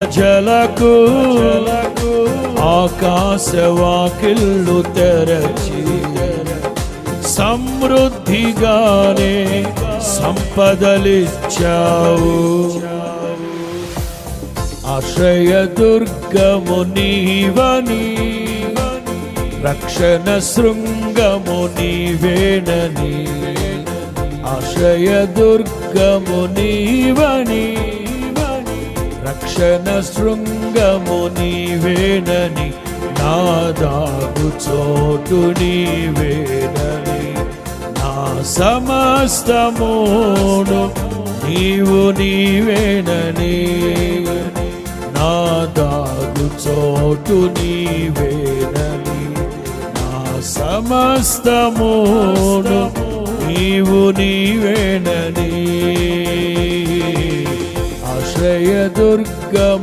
జలకు ఆకాశవాకిళ్ళు తెరచి సమృద్ధిగానే సంపదలిచ్చావు. ఆశ్రయదుర్గము నీవని రక్షణ శృంగము నీవేనని ఆశ్రయదుర్గము నీవని రక్షణ శృంగము నీవేనని నా దాగు చోటు నీవేనని. నా సమస్తమును నీవు నీవేనని నా దాగు చోటు నీవేనని. నా సమస్తమును నీవు నీవేనని. ఆశ్రయదుర్గం